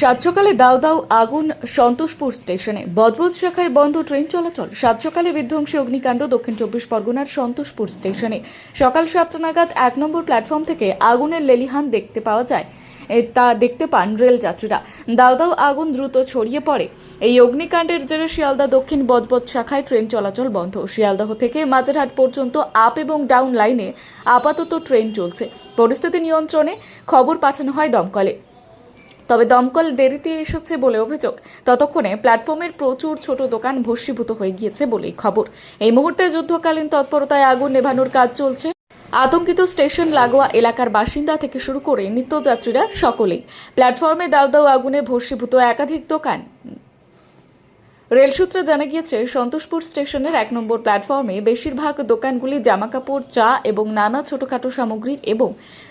সাত সকালে দাও আগুন সন্তোষপুর স্টেশনে। বজবজ শাখায় বন্ধ ট্রেন চলাচল। সাত সকালে বিধ্বংসী অগ্নিকাণ্ড দক্ষিণ চব্বিশ পরগনার সন্তোষপুর স্টেশনে। সকাল সাতটা নাগাদ এক নম্বর প্ল্যাটফর্ম থেকে আগুনের লেলিহান দেখতে পাওয়া যায়। তা দেখতে পান রেল যাত্রীরা দাও আগুন দ্রুত ছড়িয়ে পড়ে। এই অগ্নিকাণ্ডের জেরে শিয়ালদা দক্ষিণ বজবজ শাখায় ট্রেন চলাচল বন্ধ। শিয়ালদাহ থেকে মাঝেরহাট পর্যন্ত আপ এবং ডাউন লাইনে আপাতত ট্রেন চলছে। পরিস্থিতি নিয়ন্ত্রণে খবর পাঠানো হয় দমকলে। তবে দমকল দেরিতে এসেছে বলে অভিযোগ। ততক্ষণে প্ল্যাটফর্মের প্রচুর ছোট দোকান ভস্মীভূত হয়ে গিয়েছে বলেই খবর। এই মুহূর্তে যুদ্ধকালীন তৎপরতায় আগুন নেভানোর কাজ চলছে। আতঙ্কিত স্টেশন লাগোয়া এলাকার বাসিন্দা থেকে শুরু করে নিত্যযাত্রীরা সকলেই। প্ল্যাটফর্মে দাও দাও আগুনে ভস্মীভূত একাধিক দোকান। রেল সূত্রে জানা গিয়েছে, সন্তোষপুর স্টেশনের এক নম্বর প্ল্যাটফর্মে বেশিরভাগ দোকানগুলি জামাকাপড়, চা এবং নানা ছোটখাটো সামগ্রীর এবং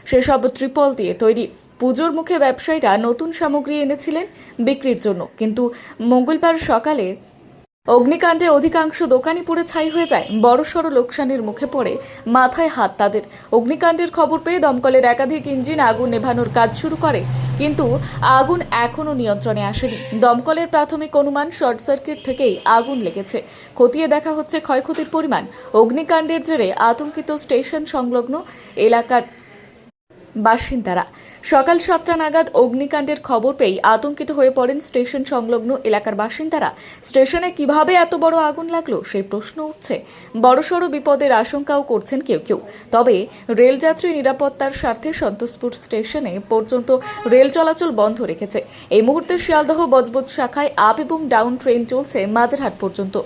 সেসব ত্রিপল দিয়ে তৈরি। পুজোর মুখে ব্যবসায়ীরা নতুন সামগ্রী এনেছিলেন বিক্রির জন্য। কিন্তু মঙ্গলবার সকালে অগ্নিকাণ্ডে অধিকাংশ দোকানই পুড়ে ছাই হয়ে যায়। বড়সড় লোকসানের মুখে পড়ে মাথায় হাত তাদের। অগ্নিকাণ্ডের খবর পেয়ে দমকলের একাধিক ইঞ্জিন আগুন নেভানোর কাজ শুরু করে। কিন্তু আগুন এখনও নিয়ন্ত্রণে আসেনি। দমকলের প্রাথমিক অনুমান শর্ট সার্কিট থেকেই আগুন লেগেছে। খতিয়ে দেখা হচ্ছে ক্ষয়ক্ষতির পরিমাণ। অগ্নিকাণ্ডের জেরে আতঙ্কিত স্টেশন সংলগ্ন এলাকার বাসিন্দারা। সকাল সাতটা নাগাদ অগ্নিকাণ্ডের খবর পেয়ে আতঙ্কিত হয়ে পড়েন স্টেশন সংলগ্ন এলাকার বাসিন্দারা। স্টেশনে কীভাবে এত বড় আগুন লাগল সেই প্রশ্ন উঠছে। বড়সড় বিপদের আশঙ্কাও করছেন কেউ কেউ। তবে রেলযাত্রী নিরাপত্তার স্বার্থে সন্তোষপুর স্টেশনে পর্যন্ত রেল চলাচল বন্ধ রেখেছে। এই মুহূর্তে শিয়ালদহ বজবজ শাখায় আপ এবং ডাউন ট্রেন চলছে মাঝেরহাট পর্যন্ত।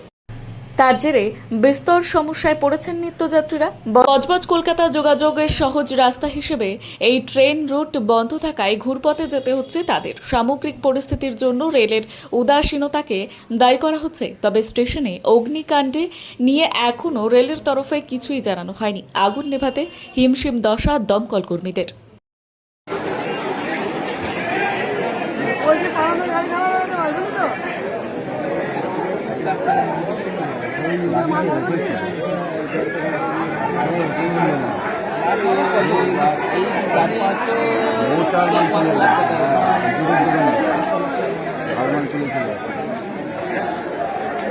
তার জেরে বিস্তর সমস্যায় পড়েছেন নিত্যযাত্রীরা। বজবজ কলকাতা যোগাযোগের সহজ রাস্তা হিসেবে এই ট্রেন রুট বন্ধ থাকায় ঘুরপথে যেতে হচ্ছে তাদের। সামগ্রিক পরিস্থিতির জন্য রেলের উদাসীনতাকে দায়ী করা হচ্ছে, তবে স্টেশনে অগ্নিকাণ্ডে নিয়ে এখনও রেলের তরফে কিছুই জানানো হয়নি। আগুন নেভাতে হিমশিম দশা দমকল কর্মীদের।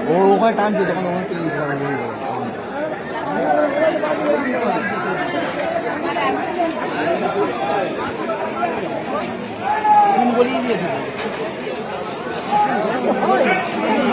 ও ওখানে টানছে তখন ওখানে চলে গেছে বলিয়ে দিয়েছে